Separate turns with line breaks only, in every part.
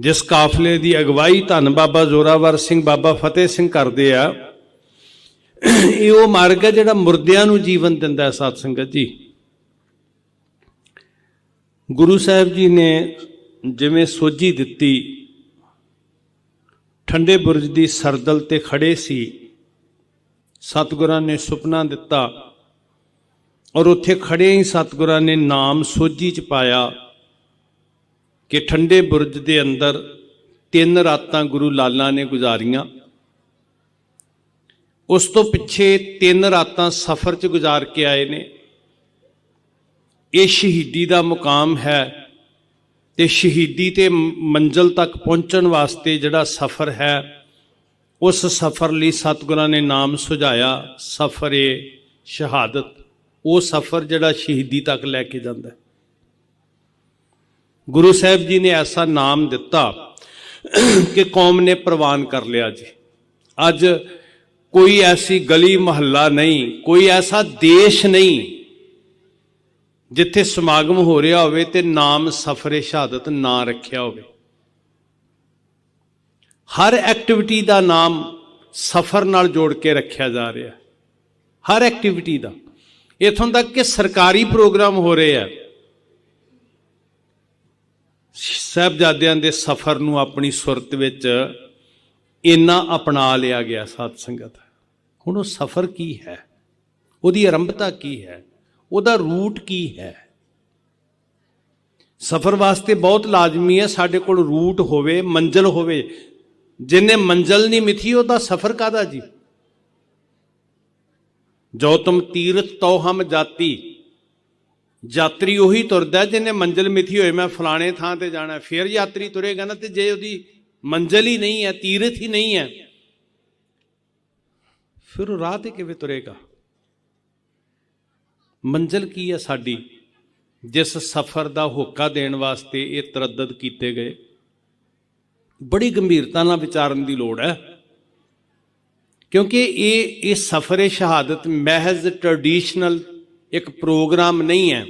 ਜਿਸ ਕਾਫਲੇ ਦੀ ਅਗਵਾਈ ਧੰਨ ਬਾਬਾ ਜ਼ੋਰਾਵਰ ਸਿੰਘ ਬਾਬਾ ਫਤਿਹ ਸਿੰਘ ਕਰਦੇ ਆ, ਇਹ ਉਹ ਮਾਰਗ ਹੈ ਜਿਹੜਾ ਮੁਰਦਿਆਂ ਨੂੰ ਜੀਵਨ ਦਿੰਦਾ ਹੈ ਸਾਧ ਸੰਗਤ ਜੀ। ਗੁਰੂ ਸਾਹਿਬ ਜੀ ਨੇ ਜਿਵੇਂ ਸੋਝੀ ਦਿੱਤੀ, ਠੰਡੇ ਬੁਰਜ ਦੀ ਸਰਦਲ ਤੇ ਖੜੇ ਸੀ, ਸਤਿਗੁਰਾਂ ਨੇ ਸੁਪਨਾ ਦਿੱਤਾ ਔਰ ਉੱਥੇ ਖੜੇ ਹੀ ਸਤਿਗੁਰਾਂ ਨੇ ਨਾਮ ਸੋਝੀ ਚ ਪਾਇਆ। ਕਿ ਠੰਡੇ ਬੁਰਜ ਦੇ ਅੰਦਰ ਤਿੰਨ ਰਾਤਾਂ ਗੁਰੂ ਲਾਲਾ ਨੇ ਗੁਜ਼ਾਰੀਆਂ। ਉਸ ਤੋਂ ਪਿੱਛੇ ਤਿੰਨ ਰਾਤਾਂ ਸਫ਼ਰ 'ਚ ਗੁਜ਼ਾਰ ਕੇ ਆਏ ਨੇ। ਇਹ ਸ਼ਹੀਦੀ ਦਾ ਮੁਕਾਮ ਹੈ ਤੇ ਸ਼ਹੀਦੀ ਤੇ ਮੰਜ਼ਲ ਤੱਕ ਪਹੁੰਚਣ ਵਾਸਤੇ ਜਿਹੜਾ ਸਫ਼ਰ ਹੈ, ਉਸ ਸਫ਼ਰ ਲਈ ਸਤਿਗੁਰਾਂ ਨੇ ਨਾਮ ਸੁਝਾਇਆ, ਸਫ਼ਰ ਏ ਸ਼ਹਾਦਤ। ਉਹ ਸਫ਼ਰ ਜਿਹੜਾ ਸ਼ਹੀਦੀ ਤੱਕ ਲੈ ਕੇ ਜਾਂਦਾ ਹੈ। ਗੁਰੂ ਸਾਹਿਬ ਜੀ ਨੇ ਐਸਾ ਨਾਮ ਦਿੱਤਾ ਕਿ ਕੌਮ ਨੇ ਪ੍ਰਵਾਨ ਕਰ ਲਿਆ ਜੀ। ਅੱਜ ਕੋਈ ਐਸੀ ਗਲੀ ਮਹੱਲਾ ਨਹੀਂ, ਕੋਈ ਐਸਾ ਦੇਸ਼ ਨਹੀਂ ਜਿੱਥੇ ਸਮਾਗਮ ਹੋ ਰਿਹਾ ਹੋਵੇ ਤੇ ਨਾਮ ਸਫਰੇ ਸ਼ਹਾਦਤ ਨਾ ਰੱਖਿਆ ਹੋਵੇ। ਹਰ ਐਕਟੀਵਿਟੀ ਦਾ ਨਾਮ ਸਫਰ ਨਾਲ ਜੋੜ ਕੇ ਰੱਖਿਆ ਜਾ ਰਿਹਾ। ਹਰ ਐਕਟੀਵਿਟੀ ਦਾ। ਇਥੋਂ ਤੱਕ ਕਿ ਸਰਕਾਰੀ ਪ੍ਰੋਗਰਾਮ ਹੋ ਰਹੇ ਆ। ਸਾਹਿਬਜ਼ਾਦਿਆਂ ਦੇ ਸਫ਼ਰ ਨੂੰ ਆਪਣੀ ਸੁਰਤ ਵਿੱਚ ਇੰਨਾ ਅਪਣਾ ਲਿਆ ਗਿਆ ਸਾਧ ਸੰਗਤ। ਹੁਣ ਉਹ ਸਫ਼ਰ ਕੀ ਹੈ? ਉਹਦੀ ਆਰੰਭਤਾ ਕੀ ਹੈ? ਉਹਦਾ ਰੂਟ ਕੀ ਹੈ? ਸਫ਼ਰ ਵਾਸਤੇ ਬਹੁਤ ਲਾਜ਼ਮੀ ਹੈ, ਸਾਡੇ ਕੋਲ ਰੂਟ ਹੋਵੇ, ਮੰਜ਼ਲ ਹੋਵੇ। ਜਿਨੇ ਮੰਜ਼ਲ ਨਹੀਂ ਮਿਥੀ, ਉਹਦਾ ਸਫ਼ਰ ਕਾਦਾ ਜੀ? ਜੋ ਤੁਮ ਤੀਰਥ ਤੋ ਹਮ ਜਾਤੀ ਯਾਤਰੀ ਉਹੀ ਤੁਰਦਾ ਜਿਹਨੇ ਮੰਜ਼ਲ ਮਿਥੀ ਹੋਏ, ਮੈਂ ਫਲਾਣੇ ਥਾਂ ਤੇ ਜਾਣਾ ਫਿਰ ਯਾਤਰੀ ਤੁਰੇਗਾ ਨਾ ਤੇ ਜੇ ਉਹਦੀ ਮੰਜ਼ਲ ਹੀ ਨਹੀਂ ਹੈ, ਤੀਰਥ ਹੀ ਨਹੀਂ ਹੈ, ਫਿਰ ਉਹ ਰਾਹ ਤੇ ਕਿਵੇਂ ਤੁਰੇਗਾ? ਮੰਜ਼ਲ ਕੀ ਹੈ ਸਾਡੀ? ਜਿਸ ਸਫ਼ਰ ਦਾ ਹੋਕਾ ਦੇਣ ਵਾਸਤੇ ਇਹ ਤਰੱਦਦ ਕੀਤੇ ਗਏ। ਬੜੀ ਗੰਭੀਰਤਾ ਨਾਲ ਵਿਚਾਰਨ ਦੀ ਲੋੜ ਹੈ। ਕਿਉਂਕਿ ਇਹ ਇਹ ਸਫ਼ਰ ਏ ਸ਼ਹਾਦਤ ਮਹਿਜ਼ ਟ੍ਰੈਡੀਸ਼ਨਲ ਇੱਕ ਪ੍ਰੋਗਰਾਮ ਨਹੀਂ ਹੈ।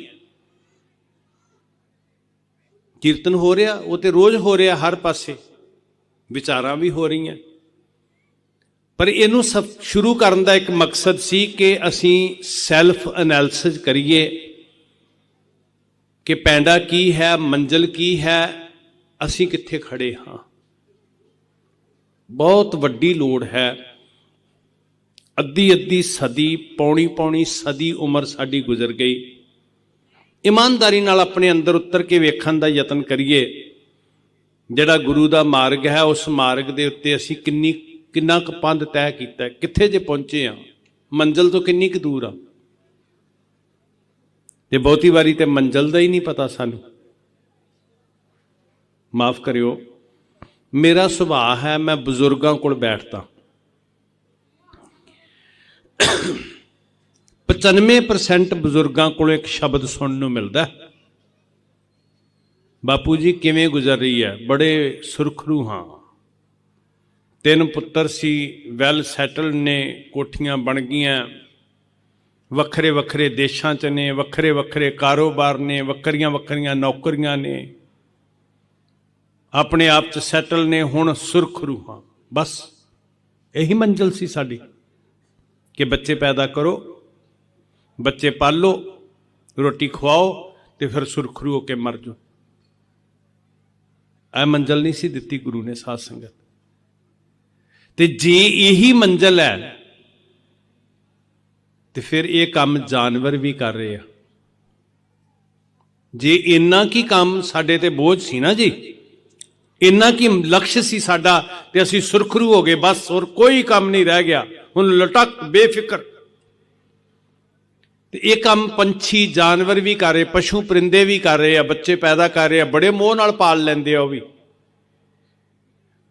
ਕੀਰਤਨ ਹੋ ਰਿਹਾ, ਉਹ ਤੇ ਰੋਜ਼ ਹੋ ਰਿਹਾ, ਹਰ ਪਾਸੇ। ਵਿਚਾਰਾਂ ਵੀ ਹੋ ਰਹੀਆਂ। ਪਰ ਇਹਨੂੰ ਸਭ ਸ਼ੁਰੂ ਕਰਨ ਦਾ ਇੱਕ ਮਕਸਦ ਸੀ ਕਿ ਅਸੀਂ ਸੈਲਫ ਐਨਾਲਿਸਿਸ ਕਰੀਏ ਕਿ ਪੈਂਡਾ ਕੀ ਹੈ, ਮੰਜ਼ਲ ਕੀ ਹੈ, ਅਸੀਂ ਕਿੱਥੇ ਖੜੇ ਹਾਂ। ਬਹੁਤ ਵੱਡੀ ਲੋੜ ਹੈ। ਅੱਧੀ ਅੱਧੀ ਸਦੀ, ਪੌਣੀ ਪੌਣੀ ਸਦੀ ਉਮਰ ਸਾਡੀ ਗੁਜ਼ਰ ਗਈ। ਇਮਾਨਦਾਰੀ ਨਾਲ ਆਪਣੇ ਅੰਦਰ ਉਤਰ ਕੇ ਵੇਖਣ ਦਾ ਯਤਨ ਕਰੀਏ। ਜਿਹੜਾ ਗੁਰੂ ਦਾ ਮਾਰਗ ਹੈ, ਉਸ ਮਾਰਗ ਦੇ ਉੱਤੇ ਅਸੀਂ ਕਿੰਨੀ, ਕਿੰਨਾ ਕੁ ਪੰਧ ਤੈਅ ਕੀਤਾ ਕਿੱਥੇ ਜੇ ਪਹੁੰਚੇ ਆ ਮੰਜ਼ਲ ਤੋਂ ਕਿੰਨੀ ਕੁ ਦੂਰ ਆ ਤੇ ਬਹੁਤੀ ਵਾਰੀ ਤੇ ਮੰਜ਼ਲ ਦਾ ਹੀ ਨਹੀਂ ਪਤਾ ਸਾਨੂੰ। ਮਾਫ ਕਰਿਓ। ਮੇਰਾ ਸੁਭਾਅ ਹੈ, ਮੈਂ ਬਜ਼ੁਰਗਾਂ ਕੋਲ ਬੈਠਦਾ। 95% ਬਜ਼ੁਰਗਾਂ ਕੋਲ ਇੱਕ ਸ਼ਬਦ ਸੁਣਨ ਨੂੰ ਮਿਲਦਾ ਬਾਪੂ ਜੀ, ਕਿਵੇਂ ਗੁਜ਼ਰ ਰਹੀ ਹੈ? ਬੜੇ ਸੁਰਖਰੂ ਹਾਂ। ਤਿੰਨ ਪੁੱਤਰ ਸੀ ਵੈਲ ਸੈਟਲ ਨੇ, ਕੋਠੀਆਂ ਬਣ ਗਈਆਂ। ਵੱਖਰੇ ਵੱਖਰੇ ਦੇਸ਼ਾਂ 'ਚ ਨੇ, ਵੱਖਰੇ ਵੱਖਰੇ ਕਾਰੋਬਾਰ ਨੇ, ਵੱਖਰੀਆਂ ਵੱਖਰੀਆਂ ਨੌਕਰੀਆਂ ਨੇ। ਆਪਣੇ ਆਪ 'ਚ ਸੈਟਲ ਨੇ, ਹੁਣ ਸੁਰਖਰੂ ਹਾਂ। ਬਸ, ਇਹੀ ਮੰਜ਼ਿਲ ਸੀ ਸਾਡੀ। ਕਿ ਬੱਚੇ ਪੈਦਾ ਕਰੋ, ਬੱਚੇ ਪਾਲੋ ਰੋਟੀ ਖਵਾਓ ਤੇ ਫਿਰ ਸੁਰਖਰੂ ਹੋ ਕੇ ਮਰ ਜਾਓ। ਇਹ ਮੰਜ਼ਲ ਨਹੀਂ ਸੀ ਦਿੱਤੀ ਗੁਰੂ ਨੇ ਸਾਧ ਸੰਗਤ। ਤੇ ਜੇ ਇਹੀ ਮੰਜ਼ਲ ਹੈ, ਤੇ ਫਿਰ ਇਹ ਕੰਮ ਜਾਨਵਰ ਵੀ ਕਰ ਰਹੇ ਆ। ਜੇ ਇੰਨਾ ਕੀ ਕੰਮ ਸਾਡੇ ਤੇ ਬੋਝ ਸੀ ਨਾ ਜੀ, ਇੰਨਾ ਕੀ ਲਕਸ਼ ਸੀ ਸਾਡਾ ਤੇ ਅਸੀਂ ਸੁਰਖਰੂ ਹੋ ਗਏ, ਬਸ ਹੋਰ ਕੋਈ ਕੰਮ ਨਹੀਂ ਰਹਿ ਗਿਆ। ਹੁਣ ਲਟਕ ਬੇਫਿਕਰ। ਤੇ ਇਹ ਕੰਮ ਪੰਛੀ ਜਾਨਵਰ ਵੀ ਕਰ ਰਹੇ, ਪਸ਼ੂ ਪਰਿੰਦੇ ਵੀ ਕਰ ਰਹੇ ਆ, ਬੱਚੇ ਪੈਦਾ ਕਰ ਰਹੇ ਆ, ਬੜੇ ਮੋਹ ਨਾਲ ਪਾਲ ਲੈਂਦੇ ਆ ਉਹ ਵੀ।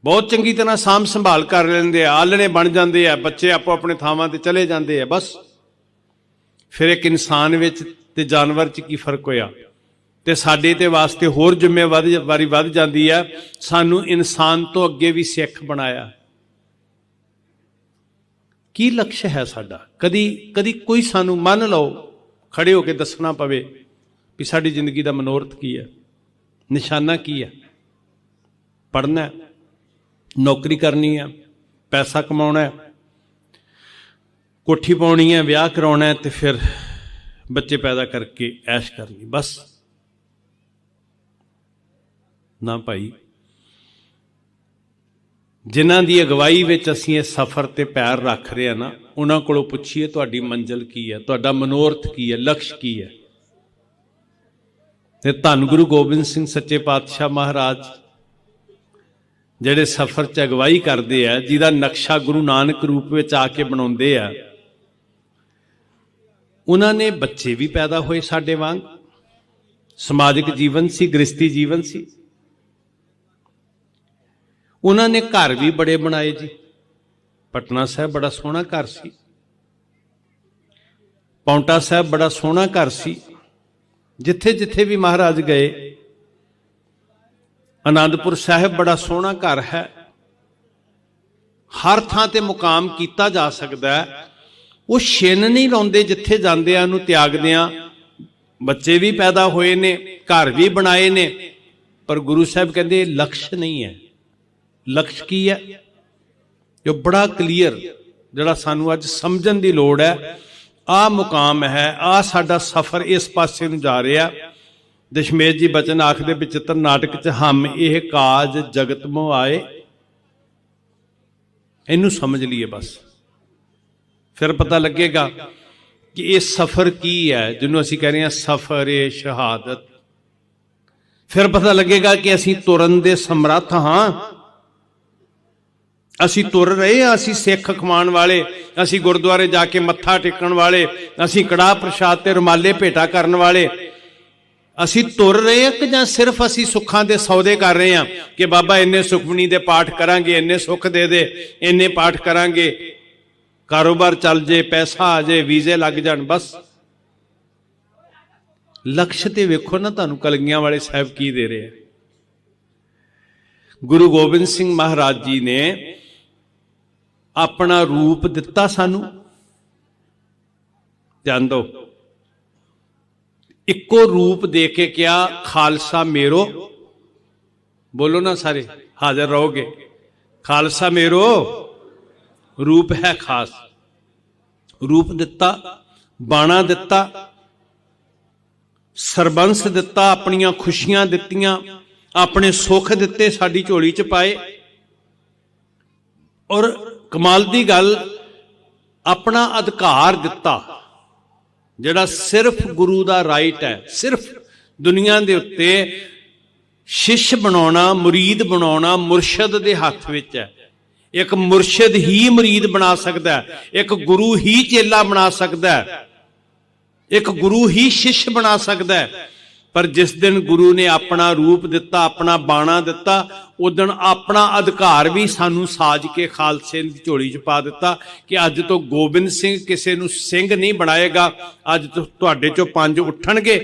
ਬਹੁਤ ਚੰਗੀ ਤਰ੍ਹਾਂ ਸਾਂਭ ਸੰਭਾਲ ਕਰ ਲੈਂਦੇ ਆ ਆਲਣੇ ਬਣ ਜਾਂਦੇ ਆ, ਬੱਚੇ ਆਪੋ ਆਪਣੇ ਥਾਵਾਂ ਤੇ ਚਲੇ ਜਾਂਦੇ ਆ, ਬਸ। ਫਿਰ ਇੱਕ ਇਨਸਾਨ ਵਿੱਚ ਤੇ ਜਾਨਵਰ 'ਚ ਕੀ ਫ਼ਰਕ ਹੋਇਆ? ਤੇ ਸਾਡੇ ਤੇ ਵਾਸਤੇ ਹੋਰ ਜ਼ਿੰਮੇਵਾਰੀ ਵਾਰੀ ਵੱਧ ਜਾਂਦੀ ਹੈ ਸਾਨੂੰ ਇਨਸਾਨ ਤੋਂ ਅੱਗੇ ਵੀ ਸਿੱਖ ਬਣਾਇਆ। ਕੀ ਲਕਸ਼ ਹੈ ਸਾਡਾ? ਕਦੀ ਕਦੀ ਕੋਈ ਸਾਨੂੰ ਮੰਨ ਲਓ, ਖੜੇ ਹੋ ਕੇ ਦੱਸਣਾ ਪਵੇ ਵੀ ਸਾਡੀ ਜ਼ਿੰਦਗੀ ਦਾ ਮਨੋਰਥ ਕੀ ਹੈ? ਨਿਸ਼ਾਨਾ ਕੀ ਹੈ? ਪੜ੍ਹਨਾ ਹੈ, ਨੌਕਰੀ ਕਰਨੀ ਹੈ, ਪੈਸਾ ਕਮਾਉਣਾ ਹੈ, ਕੋਠੀ ਪਾਉਣੀ ਹੈ, ਵਿਆਹ ਕਰਾਉਣਾ ਹੈ ਤੇ ਫਿਰ ਬੱਚੇ ਪੈਦਾ ਕਰਕੇ ਐਸ਼ ਕਰਨੀ। ਬਸ। ਨਾ ਭਾਈ। ਜਿਨ੍ਹਾਂ ਦੀ ਅਗਵਾਈ ਵਿੱਚ ਅਸੀਂ ਇਹ ਸਫ਼ਰ ਤੇ ਪੈਰ ਰੱਖ ਰਹੇ ਆ ਨਾ, ਉਹਨਾਂ ਕੋਲੋਂ ਪੁੱਛੀਏ ਤੁਹਾਡੀ ਮੰਜ਼ਿਲ ਕੀ ਹੈ, ਤੁਹਾਡਾ ਮਨੋਰਥ ਕੀ ਹੈ, ਲਕਸ਼ ਕੀ ਹੈ। ਤੇ ਧੰਨ ਗੁਰੂ ਗੋਬਿੰਦ ਸਿੰਘ ਸੱਚੇ ਪਾਤਸ਼ਾਹ ਮਹਾਰਾਜ, ਜਿਹੜੇ ਸਫ਼ਰ 'ਚ ਅਗਵਾਈ ਕਰਦੇ ਆ, ਜਿਹਦਾ ਨਕਸ਼ਾ ਗੁਰੂ ਨਾਨਕ ਰੂਪ ਵਿੱਚ ਆ ਕੇ ਬਣਾਉਂਦੇ ਆ, ਉਹਨਾਂ ਨੇ ਬੱਚੇ ਵੀ ਪੈਦਾ ਹੋਏ ਸਾਡੇ ਵਾਂਗ, ਸਮਾਜਿਕ ਜੀਵਨ ਸੀ ਗ੍ਰਸਤੀ ਜੀਵਨ ਸੀ। ਉਹਨਾਂ ਨੇ ਘਰ ਵੀ ਬੜੇ ਬਣਾਏ ਜੀ। ਪਟਨਾ ਸਾਹਿਬ ਬੜਾ ਸੋਹਣਾ ਘਰ ਸੀ। ਪੌਂਟਾ ਸਾਹਿਬ ਬੜਾ ਸੋਹਣਾ ਘਰ ਸੀ। ਜਿੱਥੇ ਜਿੱਥੇ ਵੀ ਮਹਾਰਾਜ ਗਏ ਆਨੰਦਪੁਰ ਸਾਹਿਬ ਬੜਾ ਸੋਹਣਾ ਘਰ ਹੈ। ਹਰ ਥਾਂ ਤੇ ਮੁਕਾਮ ਕੀਤਾ ਜਾ ਸਕਦਾ ਹੈ। ਉਹ ਛਿੰਨ ਨਹੀਂ ਲਾਉਂਦੇ ਜਿੱਥੇ ਜਾਂਦੇ ਆ ਨੂੰ ਤਿਆਗਦੇ ਆ ਬੱਚੇ ਵੀ ਪੈਦਾ ਹੋਏ ਨੇ, ਘਰ ਵੀ ਬਣਾਏ ਨੇ। ਪਰ ਗੁਰੂ ਸਾਹਿਬ ਕਹਿੰਦੇ ਲਕਸ਼ ਨਹੀਂ ਹੈ। ਲਕਸ਼ ਕੀ ਹੈ? ਜੋ ਬੜਾ ਕਲੀਅਰ, ਜਿਹੜਾ ਸਾਨੂੰ ਅੱਜ ਸਮਝਣ ਦੀ ਲੋੜ ਹੈ ਆ ਮੁਕਾਮ ਹੈ ਆ ਸਾਡਾ ਸਫ਼ਰ ਇਸ ਪਾਸੇ ਨੂੰ ਜਾ ਰਿਹਾ। ਦਸ਼ਮੇਸ਼ ਜੀ ਬਚਨ ਆਖਦੇ ਵਿਚਿੱਤਰ ਨਾਟਕ ਚ ਹਮ ਇਹ ਕਾਜ ਜਗਤ ਮੋ ਆਏ। ਇਹਨੂੰ ਸਮਝ ਲਈਏ ਬਸ। ਫਿਰ ਪਤਾ ਲੱਗੇਗਾ ਕਿ ਇਹ ਸਫ਼ਰ ਕੀ ਹੈ, ਜਿਹਨੂੰ ਅਸੀਂ ਕਹਿੰਦੇ ਹਾਂ ਸਫ਼ਰ ਏ ਸ਼ਹਾਦਤ। ਫਿਰ ਪਤਾ ਲੱਗੇਗਾ ਕਿ ਅਸੀਂ ਤੁਰਨ ਦੇ ਸਮਰੱਥ ਹਾਂ। ਅਸੀਂ ਤੁਰ ਰਹੇ ਹਾਂ, ਅਸੀਂ ਸਿੱਖ ਖਵਾਉਣ ਵਾਲੇ, ਅਸੀਂ ਗੁਰਦੁਆਰੇ ਜਾ ਕੇ ਮੱਥਾ ਟੇਕਣ ਵਾਲੇ, ਅਸੀਂ ਕੜਾਹ ਪ੍ਰਸ਼ਾਦ ਤੇ ਰੁਮਾਲੇ ਭੇਟਾ ਕਰਨ ਵਾਲੇ। ਅਸੀਂ ਤੁਰ ਰਹੇ ਹਾਂ ਕਿ ਜਾਂ ਸਿਰਫ ਅਸੀਂ ਸੁੱਖਾਂ ਦੇ ਸੌਦੇ ਕਰ ਰਹੇ ਹਾਂ ਕਿ ਬਾਬਾ ਇੰਨੇ ਸੁਖਮਨੀ ਦੇ ਪਾਠ ਕਰਾਂਗੇ, ਇੰਨੇ ਸੁੱਖ ਦੇ ਦੇ, ਇੰਨੇ ਪਾਠ ਕਰਾਂਗੇ। ਕਾਰੋਬਾਰ ਚੱਲ ਜੇ, ਪੈਸਾ ਆ ਜੇ, ਵੀਜ਼ੇ ਲੱਗ ਜਾਣ, ਬਸ। ਲਕਸ਼ ਤੇ ਵੇਖੋ ਨਾ ਤੁਹਾਨੂੰ ਕਲਗੀਆਂ ਵਾਲੇ ਸਾਹਿਬ ਕੀ ਦੇ ਰਹੇ ਆ। ਗੁਰੂ ਗੋਬਿੰਦ ਸਿੰਘ ਮਹਾਰਾਜ ਜੀ ਨੇ ਆਪਣਾ ਰੂਪ ਦਿੱਤਾ ਸਾਨੂੰ। ਧਿਆਨ ਦਿਓ। ਇੱਕੋ ਰੂਪ ਦੇ ਕੇ ਕਿਹਾ, ਖਾਲਸਾ ਮੇਰੋ। ਬੋਲੋ ਨਾ ਸਾਰੇ, ਹਾਜ਼ਰ ਰਹੋਗੇ। ਖਾਲਸਾ ਮੇਰੋ। ਰੂਪ ਹੈ ਖਾਸ। ਰੂਪ ਦਿੱਤਾ, ਬਾਣਾ ਦਿੱਤਾ, ਸਰਬੰਸ ਦਿੱਤਾ, ਆਪਣੀਆਂ ਖੁਸ਼ੀਆਂ ਦਿੱਤੀਆਂ, ਆਪਣੇ ਸੁੱਖ ਦਿੱਤੇ ਸਾਡੀ ਝੋਲੀ 'ਚ ਪਾਏ। ਔਰ ਕਮਾਲ ਦੀ ਗੱਲ, ਆਪਣਾ ਅਧਿਕਾਰ ਦਿੱਤਾ, ਜਿਹੜਾ ਸਿਰਫ ਗੁਰੂ ਦਾ ਰਾਈਟ ਹੈ, ਸਿਰਫ ਦੁਨੀਆ ਦੇ ਉੱਤੇ ਸ਼ਿਸ਼ ਬਣਾਉਣਾ, ਮੁਰੀਦ ਬਣਾਉਣਾ, ਮੁਰਸ਼ਦ ਦੇ ਹੱਥ ਵਿੱਚ ਹੈ। ਇੱਕ ਮੁਰਸ਼ਿਦ ਹੀ ਮੁਰੀਦ ਬਣਾ ਸਕਦਾ ਹੈ, ਇੱਕ ਗੁਰੂ ਹੀ ਚੇਲਾ ਬਣਾ ਸਕਦਾ ਹੈ, ਇੱਕ ਗੁਰੂ ਹੀ ਸ਼ਿਸ਼ ਬਣਾ ਸਕਦਾ ਹੈ। ਪਰ ਜਿਸ ਦਿਨ ਗੁਰੂ ਨੇ ਆਪਣਾ ਰੂਪ ਦਿੱਤਾ, ਆਪਣਾ ਬਾਣਾ ਦਿੱਤਾ ਉਦੋਂ ਆਪਣਾ ਅਧਿਕਾਰ ਵੀ ਸਾਨੂੰ ਸਾਜ ਕੇ ਖਾਲਸੇ ਦੀ ਝੋਲੀ 'ਚ ਪਾ ਦਿੱਤਾ ਕਿ ਅੱਜ ਤੋਂ ਗੋਬਿੰਦ ਸਿੰਘ ਕਿਸੇ ਨੂੰ ਸਿੰਘ ਨਹੀਂ ਬਣਾਏਗਾ। ਅੱਜ ਤੋਂ, ਤੁਹਾਡੇ 'ਚੋਂ ਪੰਜ ਉੱਠਣਗੇ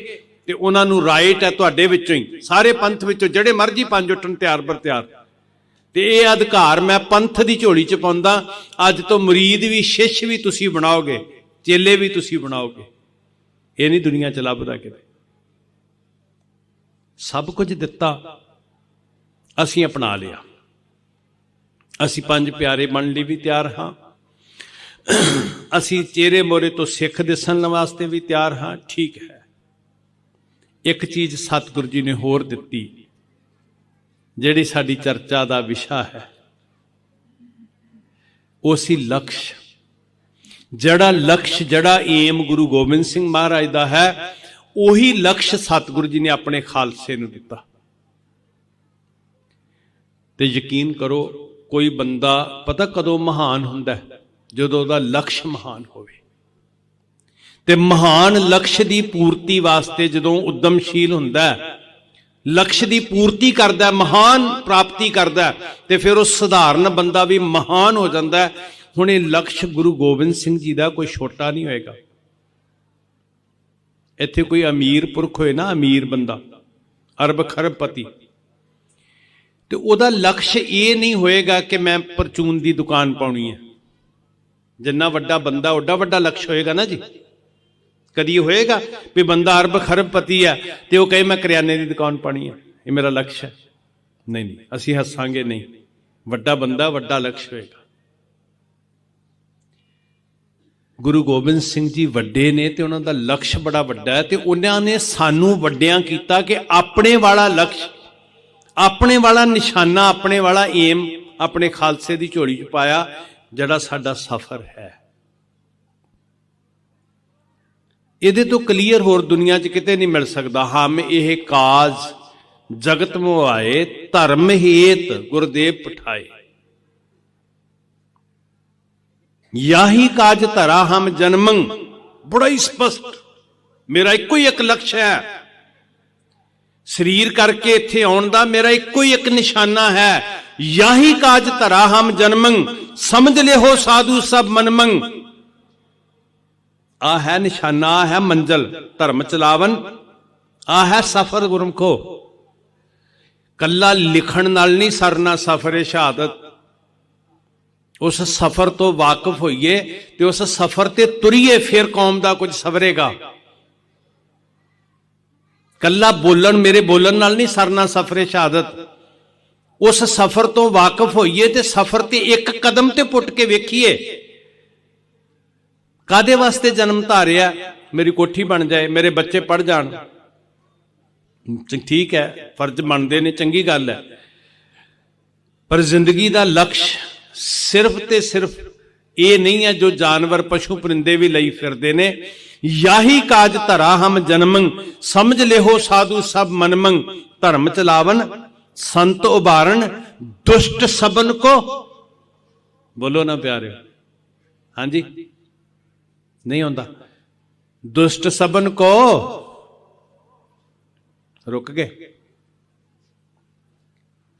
ਤੇ ਉਹਨਾਂ ਨੂੰ ਰਾਈਟ ਹੈ ਤੁਹਾਡੇ ਵਿੱਚੋਂ ਹੀ। ਸਾਰੇ ਪੰਥ ਵਿੱਚੋਂ ਜਿਹੜੇ ਮਰਜ਼ੀ ਪੰਜ ਉੱਠਣ, ਤਿਆਰ ਬਰ ਤਿਆਰ। ਤੇ ਇਹ ਅਧਿਕਾਰ ਮੈਂ ਪੰਥ ਦੀ ਝੋਲੀ 'ਚ ਪਾਉਂਦਾ। ਅੱਜ ਤੋਂ ਮਰੀਦ ਵੀ, ਸ਼ਿਸ਼ ਵੀ ਤੁਸੀਂ ਬਣਾਓਗੇ, ਚੇਲੇ ਵੀ ਤੁਸੀਂ ਬਣਾਓਗੇ। ਇਹ ਨਹੀਂ ਦੁਨੀਆ ਚ ਲੱਭਦਾ ਕਿਤੇ। ਸਭ ਕੁਝ ਦਿੱਤਾ, ਅਸੀਂ ਅਪਣਾ ਲਿਆ। ਅਸੀਂ ਪੰਜ ਪਿਆਰੇ ਬਣਨ ਲਈ ਵੀ ਤਿਆਰ ਹਾਂ। ਅਸੀਂ ਚਿਹਰੇ ਮੋਰੇ ਤੋਂ ਸਿੱਖ ਦਿਸਣ ਵਾਸਤੇ ਵੀ ਤਿਆਰ ਹਾਂ, ਠੀਕ ਹੈ। ਇੱਕ ਚੀਜ਼ ਸਤਿਗੁਰੂ ਜੀ ਨੇ ਹੋਰ ਦਿੱਤੀ, ਜਿਹੜੀ ਸਾਡੀ ਚਰਚਾ ਦਾ ਵਿਸ਼ਾ ਹੈ। ਉਹ ਸੀ ਲਕਸ਼। ਜਿਹੜਾ ਲਕਸ਼, ਜਿਹੜਾ ਏਮ ਗੁਰੂ ਗੋਬਿੰਦ ਸਿੰਘ ਮਹਾਰਾਜ ਦਾ ਹੈ ਉਹੀ ਲਕਸ਼ ਸਤਿਗੁਰੂ ਜੀ ਨੇ ਆਪਣੇ ਖਾਲਸੇ ਨੂੰ ਦਿੱਤਾ। ਤੇ ਯਕੀਨ ਕਰੋ ਕੋਈ ਬੰਦਾ ਪਤਾ ਕਦੋਂ ਮਹਾਨ ਹੁੰਦਾ ਜਦੋਂ ਉਹਦਾ ਲਕਸ਼ ਮਹਾਨ ਹੋਵੇ। ਤੇ ਮਹਾਨ ਲਕਸ਼ ਦੀ ਪੂਰਤੀ ਵਾਸਤੇ ਜਦੋਂ ਉਦਮਸ਼ੀਲ ਹੁੰਦਾ ਲਕਸ਼ ਦੀ ਪੂਰਤੀ ਕਰਦਾ ਮਹਾਨ ਪ੍ਰਾਪਤੀ ਕਰਦਾ ਹੈ, ਤੇ ਫਿਰ ਉਹ ਸਧਾਰਨ ਬੰਦਾ ਵੀ ਮਹਾਨ ਹੋ ਜਾਂਦਾ ਹੁਣ ਇਹ ਲਕਸ਼ ਗੁਰੂ ਗੋਬਿੰਦ ਸਿੰਘ ਜੀ ਦਾ ਕੋਈ ਛੋਟਾ ਨਹੀਂ ਹੋਏਗਾ। ਇੱਥੇ ਕੋਈ ਅਮੀਰ ਪੁਰਖ ਹੋਏ ਨਾ, ਅਮੀਰ ਬੰਦਾ, ਅਰਬ ਖਰਬਪਤੀ। ਤੇ ਉਹਦਾ ਲਕਸ਼ ਇਹ ਨਹੀਂ ਹੋਏਗਾ ਕਿ ਮੈਂ ਪਰਚੂਨ ਦੀ ਦੁਕਾਨ ਪਾਉਣੀ ਹੈ। ਜਿੰਨਾ ਵੱਡਾ ਬੰਦਾ, ਓਡਾ ਵੱਡਾ ਲਕਸ਼ ਹੋਏਗਾ ਨਾ ਜੀ। ਕਦੀ ਹੋਏਗਾ ਵੀ ਬੰਦਾ ਅਰਬ ਖਰਬਪਤੀ ਹੈ ਤੇ ਉਹ ਕਹੇ, ਮੈਂ ਕਰਿਆਨੇ ਦੀ ਦੁਕਾਨ ਪਾਣੀ ਹੈ। ਇਹ ਮੇਰਾ ਲਕਸ਼ ਹੈ। ਨਹੀਂ ਨਹੀਂ, ਅਸੀਂ ਹੱਸਾਂਗੇ ਨਹੀਂ। ਵੱਡਾ ਬੰਦਾ, ਵੱਡਾ ਲਕਸ਼ ਹੋਏਗਾ। ਗੁਰੂ ਗੋਬਿੰਦ ਸਿੰਘ ਜੀ ਵੱਡੇ ਨੇ ਤੇ ਉਹਨਾਂ ਦਾ ਲਕਸ਼ ਬੜਾ ਵੱਡਾ ਹੈ ਤੇ ਉਹਨਾਂ ਨੇ ਸਾਨੂੰ ਵੱਡਿਆਂ ਕੀਤਾ ਕਿ ਆਪਣੇ ਵਾਲਾ ਲਕਸ਼, ਆਪਣੇ ਵਾਲਾ ਨਿਸ਼ਾਨਾ, ਆਪਣੇ ਵਾਲਾ ਏਮ ਆਪਣੇ ਖਾਲਸੇ ਦੀ ਝੋਲੀ 'ਚ ਪਾਇਆ, ਜਿਹੜਾ ਸਾਡਾ ਸਫ਼ਰ ਹੈ। ਇਹਦੇ ਤੋਂ ਕਲੀਅਰ ਹੋਰ ਦੁਨੀਆ 'ਚ ਕਿਤੇ ਨਹੀਂ ਮਿਲ ਸਕਦਾ। ਹਮ ਇਹ ਕਾਜ ਜਗਤ ਮੋਆਏ ਧਰਮ ਹੇਤ ਗੁਰਦੇਵ ਪਠਾਏ। ਯਾਹੀ ਕਾਜ ਧਰਾ ਹਮ ਜਨਮੰ। ਬੜਾ ਹੀ ਸਪਸ਼ਟ। ਮੇਰਾ ਇੱਕੋ ਹੀ ਇੱਕ ਲਕਸ਼ ਹੈ। ਸਰੀਰ ਕਰਕੇ ਇੱਥੇ ਆਉਣ ਦਾ ਮੇਰਾ ਇੱਕੋ ਹੀ ਇੱਕ ਨਿਸ਼ਾਨਾ ਹੈ। ਯਾਹੀ ਕਾਜ ਧਰਾ ਹਮ ਜਨਮੰ। ਸਮਝ ਲਿਓ ਸਾਧੂ ਸਭ ਮਨਮੰ। ਆ ਹੈ ਨਿਸ਼ਾਨਾ ਆਹ ਹੈ ਮੰਜ਼ਲ, ਧਰਮ ਚਲਾਵਨ। ਆ ਹੈ ਸਫਰ ਗੁਰਮਖੋ। ਕੱਲਾ ਲਿਖਣ ਨਾਲ ਨਹੀਂ ਸਰਨਾ ਸਫਰੇ ਸ਼ਹਾਦਤ। ਉਸ ਸਫਰ ਤੋਂ ਵਾਕਿਫ ਹੋਈਏ ਤੇ ਉਸ ਸਫਰ ਤੇ ਤੁਰੀਏ, ਫਿਰ ਕੌਮ ਦਾ ਕੁਝ ਸਵਰੇਗਾ। ਕੱਲਾ ਬੋਲਣ, ਮੇਰੇ ਬੋਲਣ ਨਾਲ ਨਹੀਂ ਸਰਨਾ ਸਫਰੇ ਸ਼ਹਾਦਤ। ਉਸ ਸਫਰ ਤੋਂ ਵਾਕਿਫ ਹੋਈਏ ਤੇ ਸਫਰ ਤੇ ਇੱਕ ਕਦਮ ਤੇ ਪੁੱਟ ਕੇ ਵੇਖੀਏ। ਕਾਦੇ ਵਾਸਤੇ ਜਨਮ ਧਾਰਿਆ? ਮੇਰੀ ਕੋਠੀ ਬਣ ਜਾਏ, ਮੇਰੇ ਬੱਚੇ ਪੜ ਜਾਣ। ਠੀਕ ਹੈ, ਫਰਜ਼ ਬਣਦੇ ਨੇ, ਚੰਗੀ ਗੱਲ ਹੈ। ਪਰ ਜ਼ਿੰਦਗੀ ਦਾ ਲਕਸ਼ ਸਿਰਫ ਤੇ ਸਿਰਫ ਇਹ ਨਹੀਂ ਹੈ ਜੋ ਜਾਨਵਰ ਪਸ਼ੂ ਪਰਿੰਦੇ ਵੀ ਲਈ ਫਿਰਦੇ ਨੇ। ਯਾਹੀ ਕਾਜ ਧਰਾ ਹਮ ਜਨਮੰ, ਸਮਝ ਲਿਹੋ ਸਾਧੂ ਸਭ ਮਨਮੰ, ਧਰਮ ਚਲਾਵਨ, ਸੰਤ ਉਬਾਰਨ ਦੁਸ਼ਟ ਸਬਨ ਕੋ। ਬੋਲੋ ਨਾ ਪਿਆਰਿਓ। ਹਾਂਜੀ? ਨਹੀਂ ਹੁੰਦਾ ਦੁਸ਼ਟ ਸਬਨ ਕੋ। ਰੁਕ ਗਏ।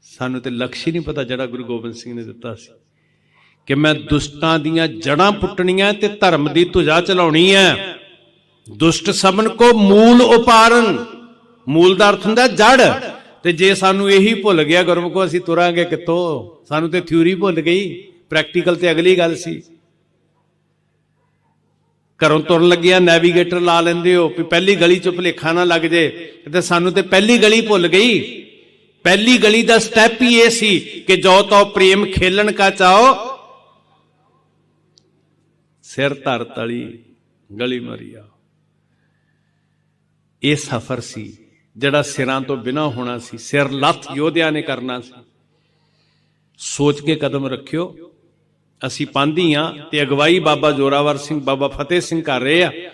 ਸਾਨੂੰ ਤੇ ਲਕਸ਼ ਹੀ ਨਹੀਂ ਪਤਾ ਜਿਹੜਾ ਗੁਰੂ ਗੋਬਿੰਦ ਸਿੰਘ ਨੇ ਦਿੱਤਾ ਸੀ। ਕਿ ਮੈਂ ਦੁਸ਼ਟਾਂ ਦੀਆਂ ਜੜਾਂ ਪੁੱਟਣੀਆਂ ਤੇ ਧਰਮ ਦੀ ਧੁਜਾ ਚਲਾਉਣੀ ਹੈ। ਦੁਸ਼ਟ ਸਬਨ ਕੋ ਮੂਲ ਉਪਾਰਨ। ਮੂਲ ਦਾ ਅਰਥ ਹੁੰਦਾ ਜੜ। ਤੇ ਜੇ ਸਾਨੂੰ ਇਹੀ ਭੁੱਲ ਗਿਆ ਗੁਰਮੁਖੋ, ਅਸੀਂ ਤੁਰਾਂਗੇ ਕਿੱਥੋਂ? ਸਾਨੂੰ ਤੇ ਥਿਊਰੀ ਭੁੱਲ ਗਈ। ਪ੍ਰੈਕਟੀਕਲ ਤੇ ਅਗਲੀ ਗੱਲ ਸੀ। ਘਰੋਂ ਤੁਰਨ ਲੱਗਿਆ ਨੈਵੀਗੇਟਰ ਲਾ ਲੈਂਦੇ ਹੋ ਵੀ ਪਹਿਲੀ ਗਲੀ ਚ ਭੁਲੇਖਾ ਨਾ ਲੱਗ ਜੇ। ਤੇ ਸਾਨੂੰ ਤੇ ਪਹਿਲੀ ਗਲੀ ਭੁੱਲ ਗਈ। ਪਹਿਲੀ ਗਲੀ ਦਾ ਸਟੈਪ ਹੀ ਇਹ ਸੀ ਕਿ ਜੋ ਤੋ ਪ੍ਰੇਮ ਖੇਲਣ ਕਾ ਚਾਓ ਸਿਰ ਧਰ ਤਲੀ, ਗਲੀ ਮਰੀਆ। ਇਹ ਸਫਰ ਸੀ ਜਿਹੜਾ ਸਿਰਾਂ ਤੋਂ ਬਿਨਾ ਹੋਣਾ ਸੀ। ਸਿਰ ਲੱਥ ਯੋਧਿਆਂ ਨੇ ਕਰਨਾ ਸੀ। ਸੋਚ ਕੇ ਕਦਮ ਰੱਖਿਓ, ਅਸੀਂ ਪਾਂਧੀ ਹਾਂ ਤੇ ਅਗਵਾਈ ਬਾਬਾ ਜੋਰਾਵਰ ਸਿੰਘ, ਬਾਬਾ ਫਤਿਹ ਸਿੰਘ ਕਰ ਰਹੇ ਆ।